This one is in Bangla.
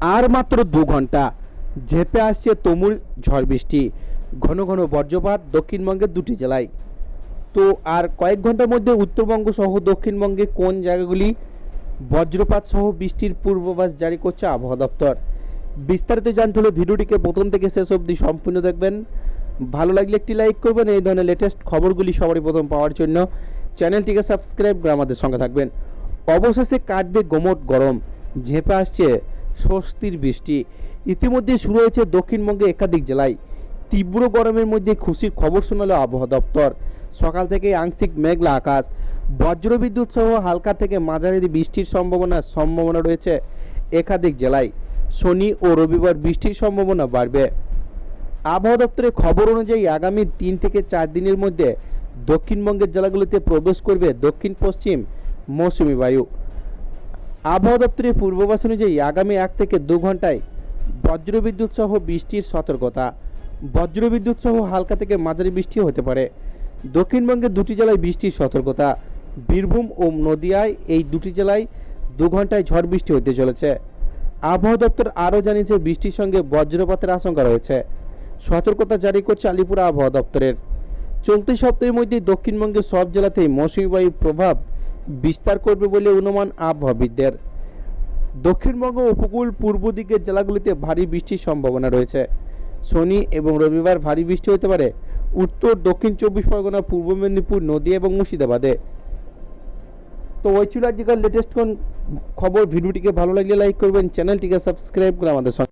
আর মাত্র দু ঘণ্টা। ঝেপে আসছে তুমুল ঝড় বৃষ্টি। ঘন ঘন বজ্রপাত দক্ষিণবঙ্গের দুটি জেলায়। তো আর কয়েক ঘণ্টার মধ্যে উত্তরবঙ্গ সহ দক্ষিণবঙ্গে কোন জায়গাগুলি বজ্রপাত সহ বৃষ্টির পূর্বাভাস জারি করছে আবহাওয়া দপ্তর? বিস্তারিত জানতে হলে ভিডিওটিকে প্রথম থেকে শেষ অবধি সম্পূর্ণ দেখবেন। ভালো লাগলে একটি লাইক করবেন, এই ধরনের লেটেস্ট খবরগুলি সবারই প্রথম পাওয়ার জন্য চ্যানেলটিকে সাবস্ক্রাইব করে আমাদের সঙ্গে থাকবেন। অবশেষে কাটবে গোমট গরম। ঝেঁপে আসছে স্বস্তির বৃষ্টি। ইতিমধ্যে শুরু হয়েছে দক্ষিণবঙ্গে একাধিক জেলায়। তীব্র গরমের মধ্যে খুশির খবর শোনালো আবহাওয়া দপ্তর। সকাল থেকে আংশিক মেঘলা আকাশ। বজ্রবিদ্যুৎ সহ হালকা থেকে মাঝারি বৃষ্টির সম্ভাবনা সম্ভাবনা রয়েছে একাধিক জেলায়। শনি ও রবিবার বৃষ্টির সম্ভাবনা বাড়বে। আবহাওয়া দপ্তরের খবর অনুযায়ী আগামী তিন থেকে চার দিনের মধ্যে দক্ষিণবঙ্গের জেলাগুলিতে প্রবেশ করবে দক্ষিণ পশ্চিম মৌসুমি বায়ু। আবহাওয়া দপ্তরের পূর্বাভাস অনুযায়ী আগামী এক থেকে দু ঘন্টায় বজ্রবিদ্যুৎ সহ বৃষ্টির সতর্কতা। বজ্রবিদ্যুৎ সহ হালকা থেকে মাঝারি বৃষ্টি হতে পারে। দক্ষিণবঙ্গের দুটি জেলায় বৃষ্টির সতর্কতা। বীরভূম ও নদিয়ায় এই দুটি জেলায় দু ঘন্টায় ঝড় বৃষ্টি হতে চলেছে। আবহাওয়া দপ্তর আরও জানিয়েছে, বৃষ্টির সঙ্গে বজ্রপাতের আশঙ্কা রয়েছে। সতর্কতা জারি করছে আলিপুর আবহাওয়া দপ্তরের। চলতি সপ্তাহের মধ্যে দক্ষিণবঙ্গের সব জেলাতেই মৌসুমী বায়ুর প্রভাব বিস্তার করবে বলে অনুমান আবহাওয়াবিদদের। দক্ষিণবঙ্গ উপকূল পূর্ব দিকের জেলাগুলিতে ভারী বৃষ্টির সম্ভাবনা রয়েছে। শনি এবং রবিবার ভারী বৃষ্টি হতে পারে। উত্তর, দক্ষিণ চব্বিশ পরগনা, পূর্ব মেদিনীপুর নদীয়া এবং মুর্শিদাবাদে। তো ওই ছিল আজকের লেটেস্ট কোন খবর। ভিডিওটিকে ভালো লাগলে লাইক করবেন। চ্যানেলটিকে সাবস্ক্রাইব করে আমাদের সঙ্গে